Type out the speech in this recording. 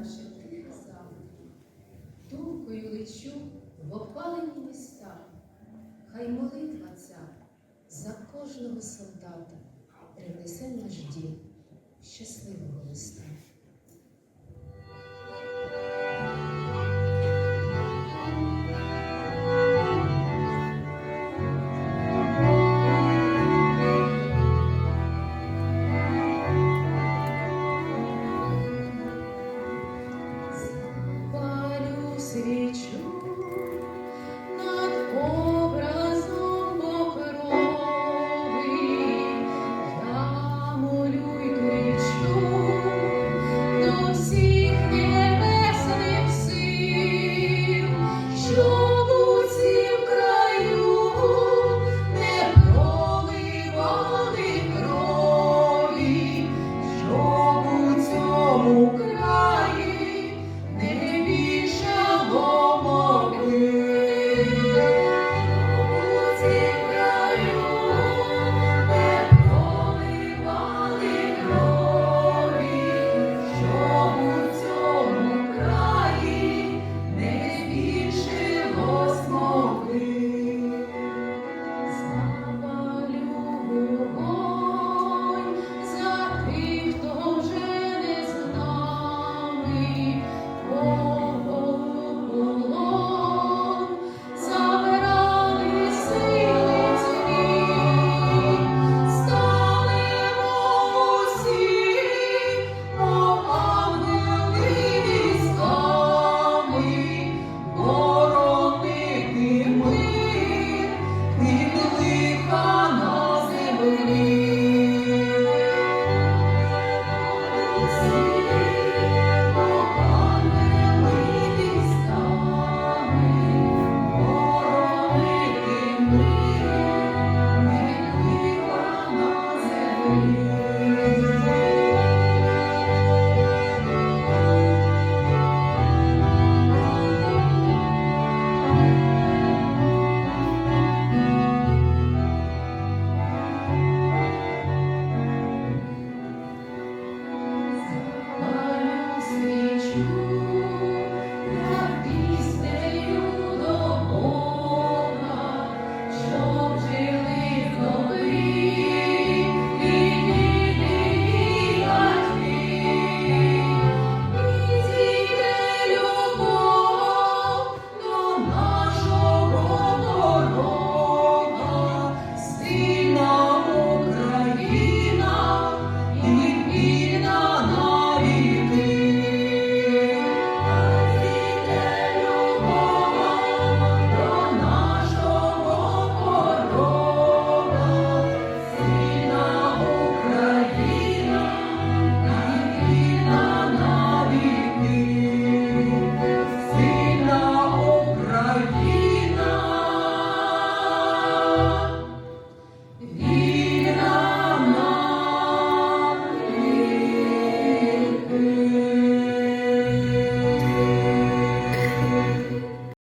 наших замки. Думкою лечу в опалені міста, хай молитва ця за кожного солдата принесе наш дім щасливим.